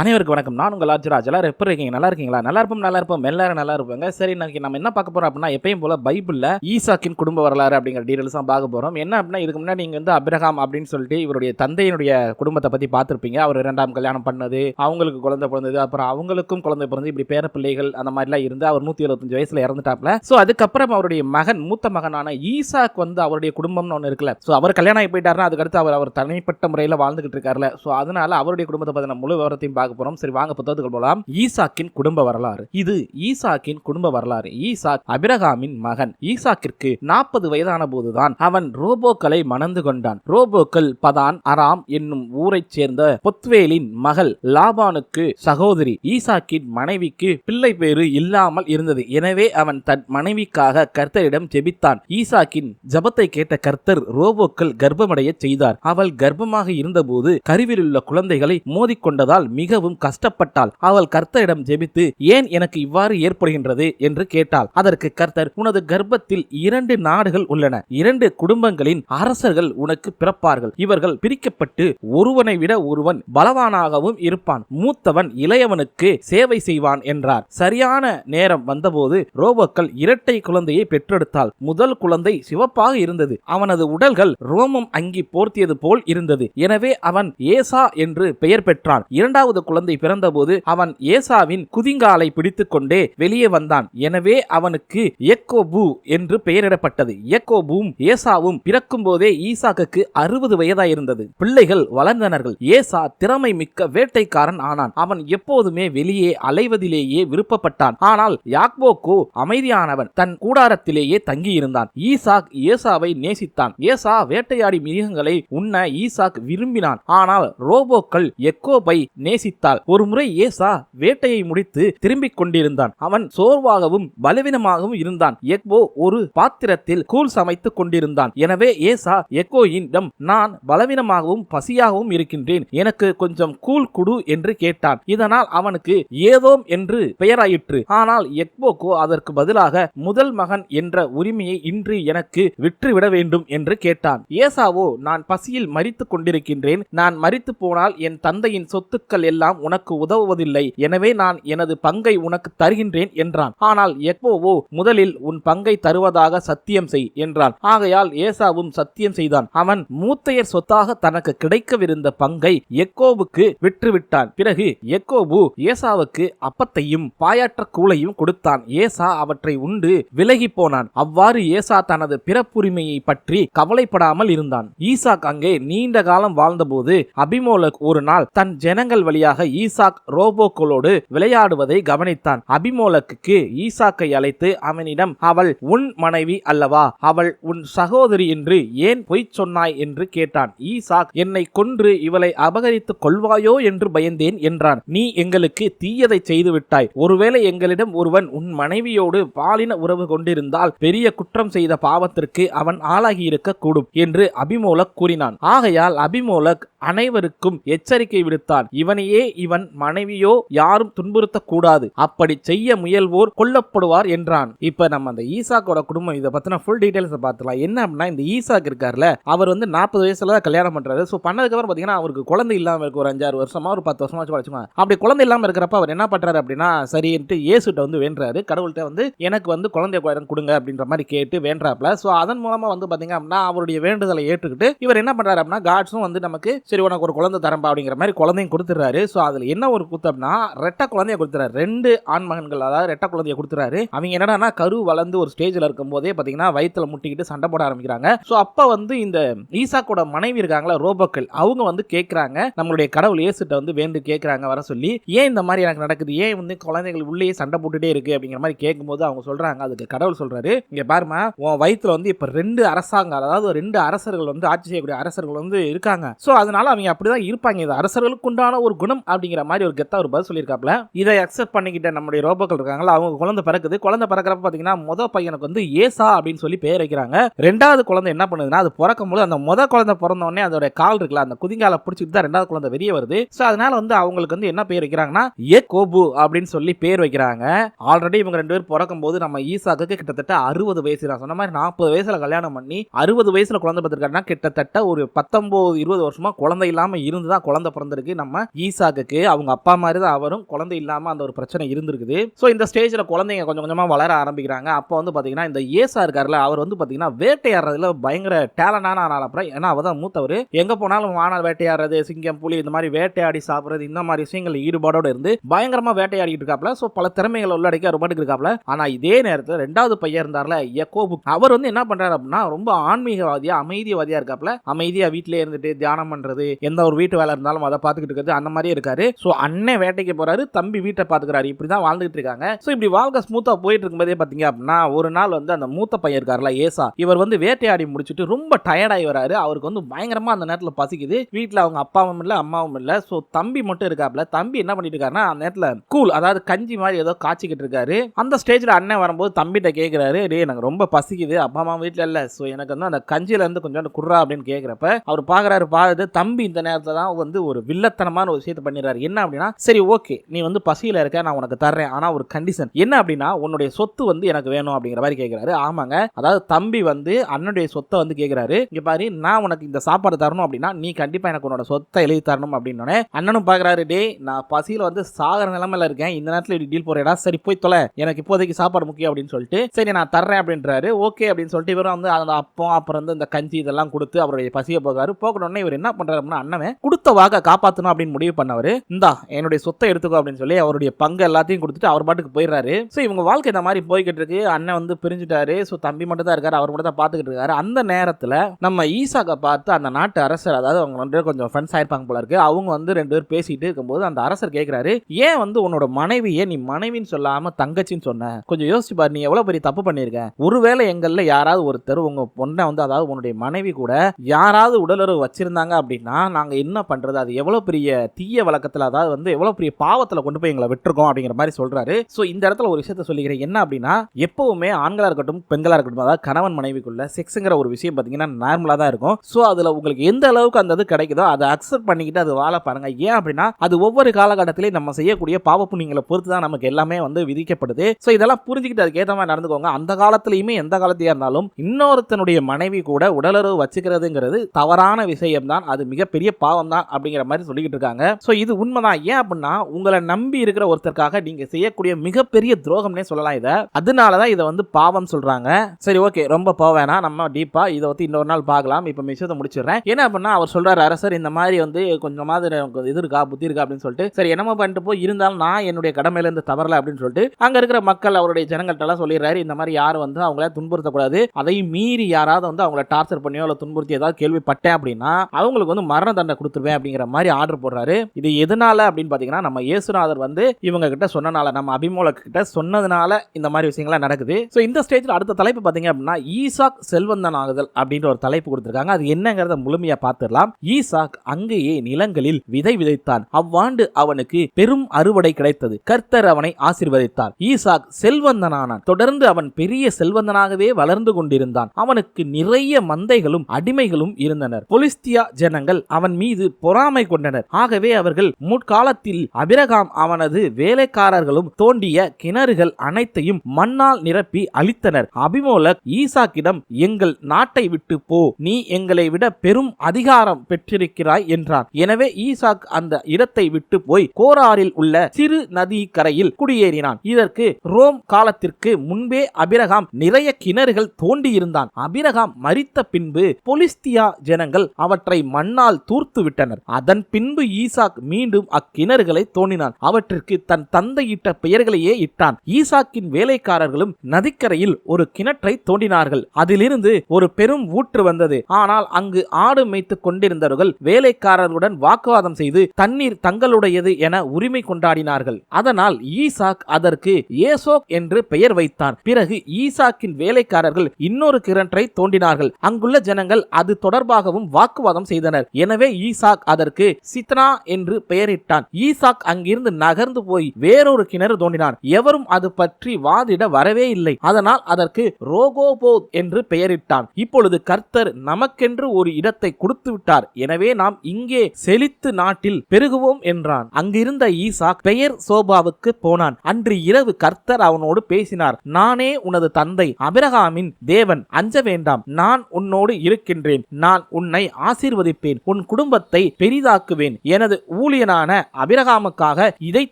அனைவருக்கு வணக்கம். நான் உங்கள் ஆர்ஜராஜ் எல்லாரும் எப்படி இருக்கீங்க? நல்லா இருக்கீங்களா? நல்லா இருப்போம் நல்லா இருப்போம். எல்லாரும் நல்லா இருப்பாங்க. சரி இன்னைக்கு நம்ம என்ன பார்க்க போறோம் அப்படின்னா எப்பயும் போல பைபிள்ல ஈசாக்கின் குடும்ப வரலாறு அப்படிங்கிற டீடைல்ஸ் தான் பார்க்க போறோம். என்ன அப்படின்னா இதுக்கு முன்னாடி நீங்க வந்து அபிரஹாம் அப்படின்னு சொல்லிட்டு இவருடைய தந்தையினுடைய குடும்பத்தை பத்தி பார்த்துருப்பீங்க. அவர் இரண்டாம் கல்யாணம் பண்ணது அவங்களுக்கு குழந்தை பிறந்தது அப்புறம் அவங்களுக்கும் குழந்தை பிறந்து இப்படி பேர பிள்ளைகள் அந்த மாதிரிலாம் இருந்து அவர் நூத்தி எழுபத்தஞ்சு வயசுல இறந்துட்டாப்ல ஸோ அதுக்கப்புறம் அவருடைய மகன் மூத்த மகனான ஈசாக் வந்து அவருடைய குடும்பம்னு ஒன்று இருக்குல்ல. ஸோ அவர் கல்யாணம் ஆகி போயிட்டாருன்னா அதுக்கடுத்து அவர் அவர் தனிப்பட்ட முறையில் வாழ்ந்துகிட்டு இருக்காருல்ல. ஸோ அதனால அவருடைய குடும்பத்தை பத்தின முழு விவரத்தையும் பார்க்க போறோம். சரி வாங்க புத்தகத்துக்கு போலாம். ஈசாக்கின் குடும்ப வரலாறு. இது ஈசாக்கின் குடும்ப வரலாறு. ஈசாக் அபிரகாமின் மகன். ஈசாக்கிற்கு நாற்பது வயதான போதுதான் அவன் ரோபோக்களை மணந்து கொண்டான். ரோபோக்கள் பதான் அராம் என்னும் ஊரைச் சேர்ந்த பொத்வேலின் மகள் லாபானுக்கு சகோதரி. ஈசாக்கின் மனைவிக்கு பிள்ளை பேரு இல்லாமல் இருந்தது. எனவே அவன் தன் மனைவிக்காக கர்த்தரிடம் ஜெபித்தான். ஈசாக்கின் ஜபத்தை கேட்ட கர்த்தர் ரோபோக்கள் கர்ப்பமடைய செய்தார். அவள் கர்ப்பமாக இருந்தபோது கருவிலுள்ள குழந்தைகளை மோதிக்கொண்டதால் மிக மிகவும் கஷ்டப்பட்டாள் அவள் கர்த்தரிடம் ஜெபித்து ஏன் எனக்கு இவ்வாறு ஏற்படுகின்றது? என்று கேட்டாள். அதற்கு கர்த்தர் உனது கர்ப்பத்தில் இரண்டு நாடுகள் உள்ளன. இரண்டு குடும்பங்களின் அரசர்கள் உனக்கு பிறப்பார்கள். இவர்கள் பிரிக்கப்பட்டு ஒருவனை விட ஒருவன் பலவானாகவும் இருப்பான். மூத்தவன் இளையவனுக்கு சேவை செய்வான் என்றார். சரியான நேரம் வந்தபோது ரோபோக்கள் இரட்டை குழந்தையை பெற்றெடுத்தாள். முதல் குழந்தை சிவப்பாக இருந்தது. அவனது உடல்கள் ரோமம் அங்கி போர்த்தியது போல் இருந்தது. எனவே அவன் ஏசா என்று பெயர் பெற்றான். இரண்டாவது குழந்தை பிறந்தபோது அவன் ஏசாவின் குதிங்காலை பிடித்துக்கொண்டே வெளியே வந்தான். எனவே அவனுக்கு எக்கோபு என்று பெயரிடப்பட்டது. எக்கோபும் ஏசாவும் பிறக்கும் போதே ஈசாக்கு அறுபது வயதாயிருந்தது. பிள்ளைகள் வளர்ந்தனர்கள். ஏசா திறமை மிக்க வேட்டைக்காரன் ஆனான். அவன் எப்போதுமே வெளியே அலைவதிலேயே விருப்பப்பட்டான். ஆனால் யாக்போக்கோ அமைதியானவன் தன் கூடாரத்திலேயே தங்கியிருந்தான். ஈசாக் ஏசாவை நேசித்தான். ஏசா வேட்டையாடி மிருகங்களை உண்ண ஈசாக் விரும்பினான். ஆனால் ரோபோக்கள் எக்கோபை நேசி ஒரு முறை ஏசா வேட்டையை முடித்து திரும்பிக் கொண்டிருந்தான். அவன் சோர்வாகவும் பலவீனமாகவும் இருந்தான். எக்போ ஒரு பாத்திரத்தில் கூழ் சமைத்துக் கொண்டிருந்தான். எனவே ஏசா எக்கோயிடம் நான் பலவீனமாகவும் பசியாகவும் இருக்கின்றேன். எனக்கு கொஞ்சம் கூழ் குடு என்று கேட்டான். இதனால் அவனுக்கு ஏதோம் என்று பெயராயிற்று. ஆனால் எக்போக்கோ அதற்கு பதிலாக முதல் மகன் என்ற உரிமையை இன்று எனக்கு விற்றுவிட வேண்டும் என்று கேட்டான். ஏசாவோ நான் பசியில் மறித்துக் கொண்டிருக்கின்றேன். நான் மறித்து போனால் என் தந்தையின் சொத்துக்கள் எல்லாம் உனக்கு உதவுவதில்லை. எனவே நான் எனது பங்கை உனக்கு தருகின்றேன் என்றான். ஆனால் எக்போவோ முதலில் உன் பங்கை தருவதாக சத்தியம் செய் என்றான். ஆகையால் ஏசாவும் சத்தியம் செய்தான். அவன் மூத்தையர் சொத்தாக தனக்கு கிடைக்கவிருந்த பங்கை எக்கோவுக்கு விற்றுவிட்டான். பிறகு எக்கோபு ஏசாவுக்கு அப்பத்தையும் பாயாற்ற கூளையும் கொடுத்தான். ஏசா அவற்றை உண்டு விலகி போனான். அவ்வாறு ஏசா தனது பிறப்புரிமையை பற்றி கவலைப்படாமல் இருந்தான். ஈசாக் அங்கே நீண்ட காலம் வாழ்ந்தபோது அபிமோலக் ஒரு நாள் தன் ஜனங்கள் வழியாக ஈசாக் ரோபோக்களோடு விளையாடுவதை கவனித்தான். அபிமோலக்கு ஈசாக்கை அழைத்து அவனிடம் அவள் உன் மனைவி அல்லவா? அவள் உன் சகோதரி என்று ஏன் பொய் சொன்னாய்? என்று கேட்டான். ஈசாக் என்னை கொன்று இவளை அபகரித்துக் கொள்வாயோ என்று பயந்தேன் என்றான். நீ எங்களுக்கு தீயதை செய்து விட்டாய் ஒருவேளை எங்களிடம் ஒருவன் உன் மனைவியோடு பாலின உறவு கொண்டிருந்தால் பெரிய குற்றம் செய்த பாவத்திற்கு அவன் ஆளாகியிருக்க கூடும் என்று அபிமோலக் கூறினான். ஆகையால் அபிமோலக் அனைவருக்கும் எச்சரிக்கை விடுத்தான். இவனையே இவன் மனைவியோ யாரும் துன்புறுத்தக்கூடாது. அப்படி செய்ய முயல்வோர் கொல்லப்படுவார் என்றான். இப்ப நம்ம அந்த ஈசாக்கோட குடும்பம் இதை பத்தின ஃபுல் டீடைல்ஸ் பார்த்துலாம் என்ன அப்படின்னா இந்த ஈசாக் இருக்கார்ல அவர் வந்து நாற்பது வயசுல தான் கல்யாணம் பண்றாரு. ஸோ பண்ணதுக்கு அப்புறம் பாத்தீங்கன்னா அவருக்கு குழந்தை இல்லாம இருக்கு. ஒரு அஞ்சாறு வருஷமா ஒரு பத்து வருஷமா வச்சு வச்சுக்கோங்க. அப்படி குழந்தை இல்லாம இருக்கிறப்ப அவர் என்ன பண்றாரு அப்படின்னா சரின்ட்டு இயேசுட்ட வந்து வேண்டுறாரு. கடவுள்கிட்ட வந்து எனக்கு வந்து குழந்தை குழந்தை கொடுங்க அப்படின்ற மாதிரி கேட்டு வேண்டாப்ல ஸோ அதன் மூலமா வந்து பாத்தீங்க அப்படின்னா அவருடைய வேண்டுதலை ஏற்றுக்கிட்டு இவர் என்ன பண்றாரு அப்படின்னா காட்ஸும் வந்து நமக்கு சரி உனக்கு ஒரு குழந்தை தரம்பா அப்படிங்கிற மாதிரி குழந்தையும் கொடுத்துறாரு ஸோ அதில் என்ன ஒரு கூத்து அப்படின்னா ரெட்டை குழந்தைய கொடுத்துறாரு. ரெண்டு ஆண் மகன்கள் அதாவது ரெட்டை குழந்தைய கொடுத்துறாரு. அவங்க என்னடான்னா கரு வளர்ந்து ஒரு ஸ்டேஜ்ல இருக்கும் போதே பாத்தீங்கன்னா முட்டிக்கிட்டு சண்டை போட ஆரம்பிக்கிறாங்க. ஸோ அப்போ வந்து இந்த ஈசாக்கோட மனைவி இருக்காங்களா ரோபோக்கள் அவங்க வந்து கேட்குறாங்க நம்மளுடைய கடவுள் இயேசுட்ட வந்து வேண்டு கேட்குறாங்க வர சொல்லி. ஏன் இந்த மாதிரி எனக்கு நடக்குது? ஏன் வந்து குழந்தைகள் உள்ளேயே சண்டை போட்டுட்டே இருக்கு? அப்படிங்கிற மாதிரி கேட்கும்போது அவங்க சொல்றாங்க. அதுக்கு கடவுள் சொல்றாரு இங்க பாருமா உன் வயித்துல வந்து இப்ப ரெண்டு அரசாங்கம் அதாவது ரெண்டு அரசர்கள் வந்து ஆட்சி செய்யக்கூடிய அரசர்கள் வந்து இருக்காங்க. ஸோ அதனால அவங்க அப்படிதான் இருப்பாங்க. இது அரசர்களுக்கு உண்டான ஒரு குணம் பண்ணும் அப்படிங்கிற மாதிரி ஒரு கெத்தா ஒரு பதில் சொல்லியிருக்காப்ல இதை அக்செப்ட் பண்ணிக்கிட்ட நம்முடைய ரோபோக்கள் இருக்காங்களா அவங்க குழந்தை பிறக்குது. குழந்தை பிறக்கிறப்ப பார்த்தீங்கன்னா முத பையனுக்கு வந்து ஏசா அப்படின்னு சொல்லி பேர் வைக்கிறாங்க. ரெண்டாவது குழந்தை என்ன பண்ணுதுன்னா அது பிறக்கும் போது அந்த முத குழந்தை பிறந்தோடனே அதோட கால் இருக்குல்ல அந்த குதிங்கால பிடிச்சிட்டு தான் ரெண்டாவது குழந்தை வெளியே வருது. ஸோ அதனால வந்து அவங்களுக்கு வந்து என்ன பேர் வைக்கிறாங்கன்னா ஏ கோபு அப்படின்னு சொல்லி பேர் வைக்கிறாங்க. ஆல்ரெடி இவங்க ரெண்டு பேர் பிறக்கும் போது நம்ம ஈசாக்கு கிட்டத்தட்ட அறுபது வயசு நான் சொன்ன மாதிரி நாற்பது வயசுல கல்யாணம் பண்ணி அறுபது வயசுல குழந்தை பார்த்துருக்காருன்னா கிட்டத்தட்ட ஒரு பத்தொன்பது இருபது வருஷமா குழந்தை இல்லாம இருந்து தான் குழந்தை பிறந்திருக்கு. நம்ம ஈசா ஈசாக்குக்கு அவங்க அப்பா மாதிரி தான் அவரும் குழந்தை இல்லாமல் அந்த ஒரு பிரச்சனை இருந்திருக்குது. ஸோ இந்த ஸ்டேஜில் குழந்தைங்க கொஞ்சம் கொஞ்சமாக வளர ஆரம்பிக்கிறாங்க. அப்போ வந்து பார்த்தீங்கன்னா இந்த ஏசா இருக்கார்ல அவர் வந்து பார்த்தீங்கன்னா வேட்டையாடுறதுல பயங்கர டேலண்டான ஆள் அப்புறம் ஏன்னா அவர் தான் மூத்தவர். எங்கே போனாலும் வானால் வேட்டையாடுறது சிங்கம் புலி இந்த மாதிரி வேட்டையாடி சாப்பிட்றது இந்த மாதிரி விஷயங்கள் ஈடுபாடோடு இருந்து பயங்கரமாக வேட்டையாடிட்டு இருக்காப்ல ஸோ பல திறமைகளை உள்ளடக்கி அவர் பாட்டுக்கு இருக்காப்ல ஆனால் இதே நேரத்தில் ரெண்டாவது பையன் இருந்தார்ல எக்கோபு அவர் வந்து என்ன பண்ணுறாரு அப்படின்னா ரொம்ப ஆன்மீகவாதியாக அமைதிவாதியாக இருக்காப்ல அமைதியாக வீட்டிலே இருந்துட்டு தியானம் பண்ணுறது எந்த ஒரு வீட்டு வேலை இருந்தாலும் அதை பார்த்துக்கிட்டு இருக்கிறது அந்த மாதிரி இருக்காரு. ஸோ அண்ணன் வேட்டைக்கு போறாரு தம்பி வீட்டை பாத்துக்கிறாரு. இப்படி தான் வாழ்ந்துட்டு இருக்காங்க. ஸோ இப்படி வாழ்க்கை ஸ்மூத்தா போயிட்டு இருக்கும்போதே பாத்தீங்க அப்படின்னா ஒரு நாள் வந்து அந்த மூத்த பையன் இருக்காருல ஏசா. இவர் வந்து வேட்டையாடி முடிச்சுட்டு ரொம்ப டயர்டாகி வராரு. அவருக்கு வந்து பயங்கரமா அந்த நேரத்தில் பசிக்குது. வீட்டில் அவங்க அப்பாவும் இல்லை அம்மாவும் இல்லை. ஸோ தம்பி மட்டும் இருக்காப்ல தம்பி என்ன பண்ணிட்டு இருக்காருன்னா அந்த நேரத்தில் கூல் அதாவது கஞ்சி மாதிரி ஏதோ காய்ச்சிக்கிட்டு இருக்காரு. அந்த ஸ்டேஜில் அண்ணன் வரும்போது தம்பிகிட்ட கேட்குறாரு டே எனக்கு ரொம்ப பசிக்குது. அப்பா அம்மா வீட்டில் இல்லை. ஸோ எனக்கு வந்து அந்த கஞ்சியில இருந்து கொஞ்சம் குர்ரா அப்படின்னு கேட்குறப்ப அவர் பார்க்குறாரு பார்த்து தம்பி இந்த நேரத்தில் தான் வந்து ஒரு வில்லத்தனமான ஒரு விஷயத்தை பண்ணிடுறாரு. என்ன அப்படின்னா சரி ஓகே நீ வந்து பசியில் இருக்க நான் உனக்கு தர்றேன். ஆனால் ஒரு கண்டிஷன் என்ன அப்படின்னா உன்னுடைய சொத்து வந்து எனக்கு வேணும் அப்படிங்கிற மாதிரி கேட்குறாரு ஆமாங்க. அதாவது தம்பி வந்து அண்ணனுடைய சொத்தை வந்து கேட்குறாரு இங்கே பாரு நான் உனக்கு இந்த சாப்பாடு தரணும் அப்படின்னா நீ கண்டிப்பாக எனக்கு உன்னோட சொத்தை எழுதி தரணும் அப்படின்னு அண்ணனும் பார்க்குறாரு டே நான் பசியில் வந்து சாகர நிலமையில இருக்கேன். இந்த நேரத்தில் இப்படி டீல் போகிறேடா சரி போய் தொலை. எனக்கு இப்போதைக்கு சாப்பாடு முக்கியம் அப்படின்னு சொல்லிட்டு சரி நான் தர்றேன் அப்படின்றாரு. ஓகே அப்படின்னு சொல்லிட்டு இவரும் வந்து அந்த அப்பம் அப்புறம் வந்து இந்த கஞ்சி இதெல்லாம் கொடுத்து அவருடைய பசியை போகிறாரு போகணுன்னே இவர் என்ன பண்ணுறாரு அப்படின்னா அண்ணன் கொடுத்த வாக்க காப்பாற்றணும் அப்படின்னு முடிவு பண்ணவர் இந்தா என்னுடைய சொத்தை எடுத்துக்கோ அப்படின்னு சொல்லி அவருடைய பங்கு எல்லாத்தையும் கொடுத்துட்டு அவர் பாட்டுக்கு போயிடுறாரு. ஸோ இவங்க வாழ்க்கை இந்த மாதிரி போய்கிட்டு இருக்கு. அண்ணன் வந்து பிரிஞ்சுட்டாரு. ஸோ தம்பி மட்டும் தான் இருக்காரு. அவர் மட்டும் தான் பார்த்துக்கிட்டு இருக்காரு. அந்த நேரத்தில் நம்ம ஈசாக்கை பார்த்து அந்த நாட்டு அரசர் அதாவது அவங்க ரெண்டு பேரும் கொஞ்சம் ஃப்ரெண்ட்ஸ் ஆயிருப்பாங்க போல இருக்கு. அவங்க வந்து ரெண்டு பேர் பேசிட்டு இருக்கும்போது அந்த அரசர் கேட்குறாரு ஏன் வந்து உன்னோட மனைவியை நீ மனைவின்னு சொல்லாம தங்கச்சின்னு சொன்ன? கொஞ்சம் யோசிச்சு பாரு. நீ எவ்வளவு பெரிய தப்பு பண்ணியிருக்க ஒருவேளை எங்கள்ல யாராவது ஒருத்தர் உங்க பொண்ணை வந்து அதாவது உன்னுடைய மனைவி கூட யாராவது உடலுறவு வச்சிருந்தாங்க அப்படின்னா நாங்க என்ன பண்றது? அது எவ்வளவு பெரிய தீய வழக்கத்தில் அதாவது வந்து எவ்வளோ பெரிய பாவத்தில் கொண்டு போய் எங்களை விட்டுருக்கோம் அப்படிங்கிற மாதிரி சொல்கிறாரு ஸோ இந்த இடத்துல ஒரு விஷயத்த சொல்லிக்கிறேன். என்ன அப்படின்னா எப்பவுமே ஆண்களாக இருக்கட்டும் பெண்களாக இருக்கட்டும் அதாவது கணவன் மனைவிக்குள்ள செக்ஸுங்கிற ஒரு விஷயம் பார்த்தீங்கன்னா நார்மலாக தான் இருக்கும். ஸோ அதில் உங்களுக்கு எந்த அளவுக்கு அந்த இது கிடைக்குதோ அதை அக்செப்ட் பண்ணிக்கிட்டு அது வாழ பாருங்க. ஏன் அப்படின்னா அது ஒவ்வொரு காலகட்டத்திலையும் நம்ம செய்யக்கூடிய பாவ புண்ணியங்களை பொறுத்து தான் நமக்கு எல்லாமே வந்து விதிக்கப்படுது. ஸோ இதெல்லாம் புரிஞ்சுக்கிட்டு அதுக்கேற்ற மாதிரி நடந்துக்கோங்க. அந்த காலத்துலையுமே எந்த காலத்தையாக இருந்தாலும் இன்னொருத்தனுடைய மனைவி கூட உடலுறவு வச்சுக்கிறதுங்கிறது தவறான விஷயம் தான் அது மிகப்பெரிய பாவம் தான் அப்படிங்கிற மாதிரி சொல்லிக்கிட்டு இருக்காங்க. ஸோ இது உண்மைதான். ஏன் அப்படின்னா உங்களை நம்பி இருக்கிற ஒருத்தருக்காக நீங்க செய்யக்கூடிய மிகப்பெரிய துரோகம்னே சொல்லலாம் இதை. அதனால தான் இதை வந்து பாவம் சொல்றாங்க. சரி ஓகே. ரொம்ப போவேனா நம்ம டீப்பா இதை வந்து இன்னொரு நாள் பார்க்கலாம். இப்போ விஷயத்தை முடிச்சிடுறேன். என்ன அப்படின்னா அவர் சொல்றாரு அரசர் இந்த மாதிரி வந்து கொஞ்சமாவது இது இருக்கா? புத்தி இருக்கா? அப்படின்னு சொல்லிட்டு சரி என்னமோ பண்ணிட்டு போய் இருந்தாலும் நான் என்னுடைய கடமையில இருந்து தவறல அப்படின்னு சொல்லிட்டு அங்க இருக்கிற மக்கள் அவருடைய ஜனங்கள்ட்ட எல்லாம் சொல்லிடுறாரு இந்த மாதிரி யாரும் வந்து அவங்கள துன்புறுத்தக்கூடாது. அதையும் மீறி யாராவது வந்து அவங்கள டார்ச்சர் பண்ணியோ இல்லை துன்புறுத்தி ஏதாவது கேள்விப்பட்டேன் அப்படின்னா அவங்களுக்கு வந்து மரண தண்டனை கொடுத்துருவேன் அப்படிங்கிற மாதிரி ஆர்டர் போடுறாரு. இது எதனால அப்படின்னு பார்த்தீங்கன்னா நம்ம இயேசுநாதர் வந்து இவங்க கிட்ட சொன்னனால நம்ம அபிமோலக் கிட்ட சொன்னதுனால இந்த மாதிரி விஷயங்கள்லாம் நடக்குது. ஸோ இந்த ஸ்டேஜில் அடுத்த தலைப்பு பார்த்தீங்க அப்படின்னா ஈசாக் செல்வந்தன் ஆகுதல் அப்படின்ற ஒரு தலைப்பு கொடுத்துருக்காங்க. அது என்னங்கிறத முழுமையாக பார்த்துடலாம். ஈசாக் அங்கேயே நிலங்களில் விதை விதைத்தான். அவ்வாண்டு அவனுக்கு பெரும் அறுவடை கிடைத்தது. கர்த்தர் அவனை ஆசிர்வதித்தார். ஈசாக் செல்வந்தனானான். தொடர்ந்து அவன் பெரிய செல்வந்தனாகவே வளர்ந்து கொண்டிருந்தான். அவனுக்கு நிறைய மந்தைகளும் அடிமைகளும் இருந்தனர். பொலிஸ்தியா ஜனங்கள் அவன் மீது பொறாமை கொண்டனர். ஆகவே அவர்கள் முற்காலத்தில் அபிரகாம் அவனது வேலைக்காரர்களும் தோண்டிய கிணறுகள் அனைத்தையும் மண்ணால் நிரப்பி அழித்தனர். அபிமோலக் ஈசாக்கிடம் எங்கள் நாட்டை விட்டு போ. நீ எங்களை விட பெரும் அதிகாரம் பெற்றிருக்கிறாய் என்றான். எனவே ஈசாக் அந்த இடத்தை விட்டு போய் கோராரில் உள்ள சிறு நதி கரையில் குடியேறினான். இதற்கு ரோம் காலத்திற்கு முன்பே அபிரகாம் நிறைய கிணறுகள் தோண்டியிருந்தான். அபிரகாம் மரித்த பின்பு பொலிஸ்தியா ஜனங்கள் அவற்றை மண்ணால் தூர்த்து விட்டனர் அதன் பின்பு ஈசாக் மீண்டும் அக்கிணறுகளை தோண்டினான். அவற்றிற்கு தன் தந்தையிட்ட பெயர்களையே இட்டான். ஈசாக்கின் வேலைக்காரர்களும் நதிக்கரையில் ஒரு கிணற்றை தோண்டினார்கள். அதிலிருந்து ஒரு பெரும் ஊற்று வந்தது. ஆனால் அங்கு ஆடு மேய்த்துக் கொண்டிருந்தவர்கள் வேலைக்காரர்களுடன் வாக்குவாதம் செய்து தண்ணீர் தங்களுடையது என உரிமை கொண்டாடினார்கள். அதனால் ஈசாக் அதற்கு ஏசோக் என்று பெயர் வைத்தான். பிறகு ஈசாக்கின் வேலைக்காரர்கள் இன்னொரு கிணற்றை தோண்டினார்கள். அங்குள்ள ஜனங்கள் அது தொடர்பாகவும் வாக்குவாதம் செய்தனர். எனவே ஈசாக் அதற்கு சித்னா என்று என்று பெயரிட்டான். ஈசாக் அங்கிருந்து நகர்ந்து போய் வேறொரு கிணறு தோண்டினான். எவரும் அது பற்றி வாதிட வரவே இல்லை. அதனால் அதற்கு ரோகோபோத் என்று பெயரிட்டான். இப்பொழுது கர்த்தர் நமக்கென்று ஒரு இடத்தை கொடுத்து விட்டார் எனவே நாம் இங்கே செழித்து நாட்டில் பெருகுவோம் என்றான். அங்கிருந்த ஈசாக் பெயர் சோபாவுக்கு போனான். அன்று இரவு கர்த்தர் அவனோடு பேசினார். நானே உனது தந்தை அபிரகாமின் தேவன். அஞ்ச வேண்டாம். நான் உன்னோடு இருக்கின்றேன். நான் உன்னை ஆசீர்வதிப்பேன். உன் குடும்பத்தை பெரிதாக்குவேன். எனது ஊழியனான அபிரகாமுக்காக இதை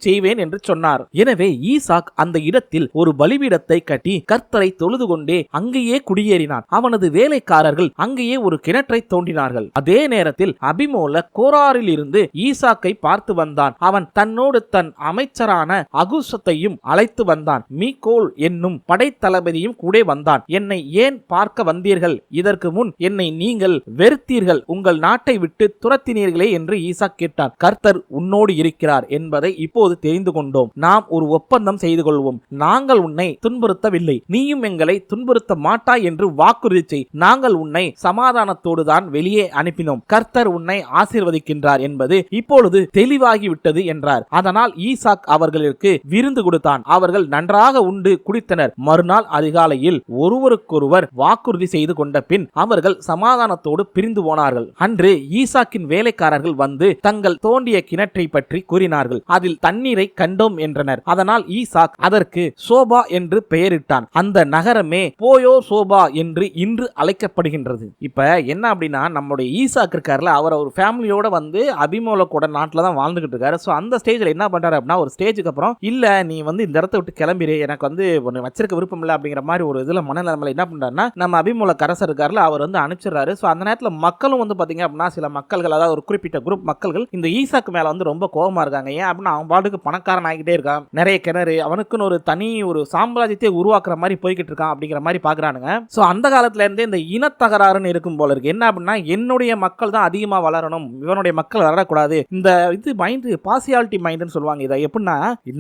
செய்வேன் என்று சொன்னார். எனவே ஈசாக் அந்த இடத்தில் ஒரு பலிபீடத்தை கட்டி கர்த்தரை தொழுது கொண்டே அங்கேயே குடியேறினான். அவனது வேலைக்காரர்கள் அங்கேயே ஒரு கிணற்றை தோண்டினார்கள். அதே நேரத்தில் அபிமோல கோராரில் இருந்து ஈசாக்கை பார்த்து வந்தான். அவன் தன்னோடு தன் அமைச்சரான அகுசத்தையும் அழைத்து வந்தான். மீகோல் என்னும் படைத்தளபதியும் கூட வந்தான். என்னை ஏன் பார்க்க வந்தீர்கள்? இதற்கு முன் என்னை நீங்கள் வெறுத்தீர்கள். உங்கள் நாட்டை விட்டு துரத்தினீர்களே என்று ஈசாக் கேட்டார் கர்த்தர் உன்னோடு இருக்கிறார் என்பதை இப்போது தெரிந்து கொண்டோம். நாம் ஒரு ஒப்பந்தம் செய்து கொள்வோம். நாங்கள் உன்னை துன்புறுத்தவில்லை. நீயும் எங்களை துன்புறுத்த மாட்டாய் என்று வாக்குறுதி செய். நாங்கள் உன்னை சமாதானத்தோடு தான் வெளியே அனுப்பினோம். கர்த்தர் உன்னை ஆசீர்வதிக்கின்றார் என்பது இப்பொழுது தெளிவாகிவிட்டது என்றார். அதனால் ஈசாக் அவர்களுக்கு விருந்து கொடுத்தான். அவர்கள் நன்றாக உண்டு குடித்தனர். மறுநாள் அதிகாலையில் ஒருவருக்கொருவர் வாக்குறுதி செய்து கொண்ட பின் அவர்கள் சமாதானத்தோடு பிரிந்து போனார்கள். அன்று ஈசாக்கின் வேலைக்காரர்கள் வந்து தங்கள் தோன் தோண்டிய கிணற்றை பற்றி கூறினார்கள். அதில் தண்ணீரை கண்டோம் என்றனர். அதனால் ஈசாக் அதற்கு சோபா என்று பெயரிட்டான். அந்த நகரமே போயோ சோபா என்று இன்று அழைக்கப்படுகின்றது. இப்ப என்ன அப்படின்னா நம்முடைய ஈசாக் இருக்காருல அவர் ஒரு ஃபேமிலியோட வந்து அபிமோல கூட நாட்டில் தான் வாழ்ந்துகிட்டு இருக்காரு. ஸோ அந்த ஸ்டேஜில் என்ன பண்றாரு அப்படின்னா ஒரு ஸ்டேஜுக்கு அப்புறம் இல்ல நீ வந்து இந்த இடத்த விட்டு கிளம்பிடு எனக்கு வந்து ஒன்று வச்சிருக்க விருப்பம் இல்லை அப்படிங்கிற மாதிரி ஒரு இதுல மனநிலைமையில் என்ன பண்றாருன்னா நம்ம அபிமூல கரசர் இருக்காருல அவர் வந்து அனுப்பிச்சிடுறாரு. ஸோ அந்த நேரத்தில் மக்களும் வந்து பாத்தீங்க அப்படின்னா சில மக்கள்கள் அதாவது ஒரு குறிப்பிட்ட குரூப் மக்கள்கள் இந்த ஈசாக்கு மேல வந்து ரொம்ப கோபமா இருக்காங்க. ஏன் அப்படின்னா அவன் பாட்டுக்கு பணக்காரன் ஆகிட்டே இருக்கான். நிறைய கிணறு அவனுக்குன்னு ஒரு தனி ஒரு சாம்ராஜ்யத்தை உருவாக்குற மாதிரி போய்கிட்டு இருக்கான் அப்படிங்கிற மாதிரி பாக்குறானுங்க. ஸோ அந்த காலத்துல இருந்தே இந்த இனத்தகராறுன்னு இருக்கும் போல இருக்கு. என்ன அப்படின்னா என்னுடைய மக்கள் தான் அதிகமா வளரணும். இவனுடைய மக்கள் வளரக்கூடாது. இந்த இது மைண்ட் பாசியாலிட்டி மைண்டுன்னு சொல்லுவாங்க இதை. எப்படின்னா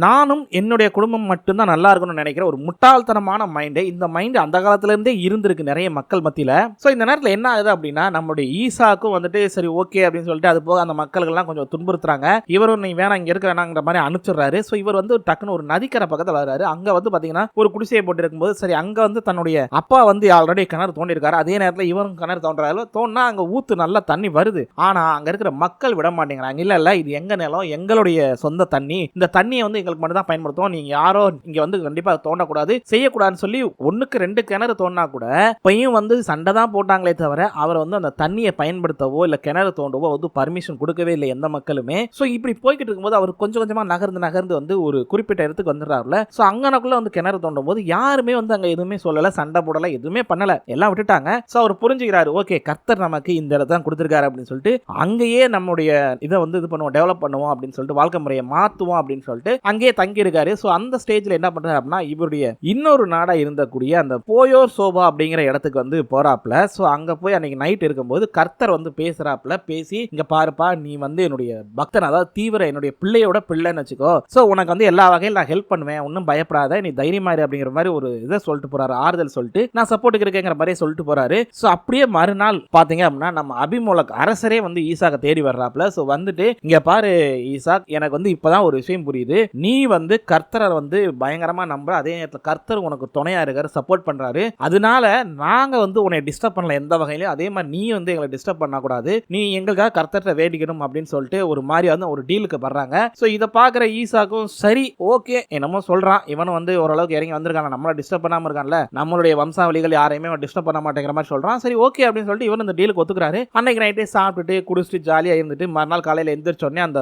நானும் என்னுடைய குடும்பம் மட்டும்தான் நல்லா இருக்கணும்னு நினைக்கிற ஒரு முட்டாள்தனமான மைண்டு இந்த மைண்டு அந்த காலத்துல இருந்தே இருந்திருக்கு நிறைய மக்கள் மத்தியில. ஸோ இந்த நேரத்தில் என்ன ஆகுது அப்படின்னா நம்மளுடைய ஈசாக்கும் வந்துட்டு சரி ஓகே அப்படின்னு சொல்லிட்டு அது போக அந்த மக்கள்கள்லாம் கொஞ்சம் துன்புறுத்துறாங்க. இவரும் நீ வேணாம் இங்க இருக்கிறாங்கிற மாதிரி அனுப்பிச்சிடுறாரு. ஸோ இவர் வந்து டக்குன்னு ஒரு நதிக்கரை பக்கத்தில் வர்றாரு. அங்க வந்து பாத்தீங்கன்னா ஒரு குடிசையை போட்டு இருக்கும்போது சரி அங்க வந்து தன்னுடைய அப்பா வந்து ஆல்ரெடி கிணறு தோண்டிருக்காரு அதே நேரத்தில் இவரும் கிணறு தோன்றாரு. தோண்டினா அங்க ஊத்து நல்லா தண்ணி வருது. ஆனா அங்க இருக்கிற மக்கள் விட மாட்டேங்கிறாங்க. இல்ல இல்ல இது எங்க நிலம்? எங்களுடைய சொந்த தண்ணி. இந்த தண்ணியை வந்து எங்களுக்கு மட்டும் தான் பயன்படுத்துவோம். நீங்க யாரோ இங்க வந்து கண்டிப்பா தோண்டக்கூடாது செய்யக்கூடாதுன்னு சொல்லி ஒண்ணுக்கு ரெண்டு கிணறு தோண்டினா கூட இப்பயும் வந்து சண்டை தான் போட்டாங்களே தவிர அவர் வந்து அந்த தண்ணியை பயன்படுத்தவோ இல்ல கிணறு தோண்டவோ வந்து பர்மிஷன் கொடுக்கவே இல்லை எந்த மக்களுமே. ஸோ இப்படி போய்கிட்டு இருக்கும்போது அவர் கொஞ்சம் கொஞ்சமாக நகர்ந்து நகர்ந்து வந்து ஒரு குறிப்பிட்ட இடத்துக்கு வந்துடுறாருல. ஸோ அங்கனக்குள்ள வந்து கிணறு தோண்டும் போது யாருமே வந்து அங்கே எதுவுமே சொல்லலை சண்டை போடலை எதுவுமே பண்ணலை. எல்லாம் விட்டுட்டாங்க. ஸோ அவர் புரிஞ்சுக்கிறாரு ஓகே கர்த்தர் நமக்கு இந்த இடத்த தான் கொடுத்துருக்காரு அப்படின்னு சொல்லிட்டு அங்கேயே நம்முடைய இதை வந்து இது பண்ணுவோம் டெவலப் பண்ணுவோம் அப்படின்னு சொல்லிட்டு வாழ்க்கை முறையை மாற்றுவோம் அப்படின்னு சொல்லிட்டு அங்கேயே தங்கி இருக்காரு ஸோ அந்த ஸ்டேஜில் என்ன பண்ணுறாரு அப்படின்னா இவருடைய இன்னொரு நாடாக இருந்தக்கூடிய அந்த போயோர் சோபா அப்படிங்கிற இடத்துக்கு வந்து போகிறாப்புல ஸோ அங்கே போய் அன்னைக்கு நைட் இருக்கும்போது கர்த்தர் வந்து பேசுகிறாப்புல பேசி இங்கே பாருப்பா நீ வந்து என்னுடைய பக்தன் அதாவது தீவிர என்னுடைய பிள்ளையோட பிள்ளைன்னு வச்சுக்கோ. ஸோ உனக்கு வந்து எல்லா வகையில் நான் ஹெல்ப் பண்ணுவேன் ஒன்றும் பயப்படாத நீ தைரியமாரி அப்படிங்கிற மாதிரி ஒரு இதை சொல்லிட்டு போறாரு ஆறுதல் சொல்லிட்டு. நான் சப்போர்ட்டுக்கு இருக்கேங்கிற மாதிரி சொல்லிட்டு போறாரு. ஸோ அப்படியே மறுநாள் பார்த்தீங்க அப்படின்னா நம்ம அபிமூலக் அரசரே வந்து ஈசாக்க தேடி வர்றாப்ல ஸோ வந்துட்டு இங்க பாரு ஈசாக் எனக்கு வந்து இப்போதான் ஒரு விஷயம் புரியுது. நீ வந்து கர்த்தரை வந்து பயங்கரமா நம்புற அதே நேரத்தில் கர்த்தர் உனக்கு துணையா இருக்காரு சப்போர்ட் பண்றாரு. அதனால நாங்க வந்து உன்னை டிஸ்டர்ப் பண்ணல எந்த வகையிலும் அதே மாதிரி நீ வந்து எங்களை டிஸ்டர்ப் பண்ணக்கூடாது. நீ எங்களுக்காக கர்த்தர்கிட்ட வேண்டிக்கணும் அப்படின்னு சொல்லிட்டு ஒரு மாதிரி வந்து ஒரு டீலுக்கு வர்றாங்க. ஸோ இதை பார்க்குற ஈசாக்கும் சரி ஓகே என்னமோ சொல்றான். இவனும் வந்து ஓரளவுக்கு இறங்கி வந்திருக்காங்க நம்மளை டிஸ்டர்ப் பண்ணாமல் இருக்கான்ல நம்மளுடைய வம்சாவளிகள் யாரையுமே டிஸ்டர்ப் பண்ண மாட்டேங்கிற மாதிரி சொல்றான். சரி ஓகே அப்படின்னு சொல்லிட்டு இவன் இந்த டீலுக்கு ஒத்துக்கிறாரு. அன்னைக்கு நைட்டே சாப்பிட்டுட்டு குடிச்சிட்டு ஜாலியாக இருந்துட்டு மறுநாள் காலையில் எந்திரிச்சோடனே அந்த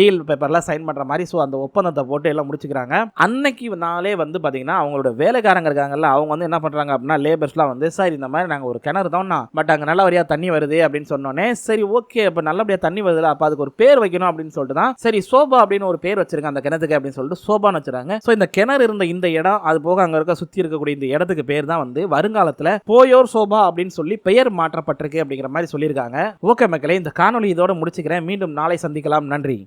டீல் பேப்பர்லாம் சைன் பண்ற மாதிரி ஸோ அந்த ஒப்பந்தத்தை போட்டு எல்லாம் முடிச்சுக்கிறாங்க. அன்னைக்கு நாளே வந்து பார்த்தீங்கன்னா அவங்களோட வேலைக்காரங்க இருக்காங்கல்ல அவங்க வந்து என்ன பண்றாங்க அப்படின்னா லேபர்ஸ்லாம் வந்து சார் இந்த மாதிரி நாங்கள் ஒரு கிணறு தான் பட் அங்கே நல்லபடியாக தண்ணி வருது அப்படின்னு சொன்னோன்னே சரி ஓகே இப்போ நல்லபடியாக தண்ணி வருதுல அப்போ அதுக்கு ஒரு பேர் வைக்கணும் அப்படின்னு சொல்லிட்டு தான் சரி சோபா அப்படின்னு ஒரு பேர் வச்சிருக்காங்க அந்த கிணத்துக்கு அப்படின்னு சொல்லிட்டு சோபான்னு வச்சிருக்காங்க. ஸோ இந்த கிணறு இருந்த இந்த இடம் அது போக அங்கே இருக்க சுற்றி இருக்கக்கூடிய இந்த இடத்துக்கு பேர் தான் வந்து வருங்காலத்தில் போயோர் சோபா அப்படின்னு சொல்லி பெயர் மாற்றப்பட்டிருக்கு அப்படிங்கிற மாதிரி சொல்லியிருக்காங்க. ஓகே மக்களே இந்த காணொலி இதோட முடிச்சுக்கிறேன். மீண்டும் நாளை சந்திக்கலாம். நன்றி.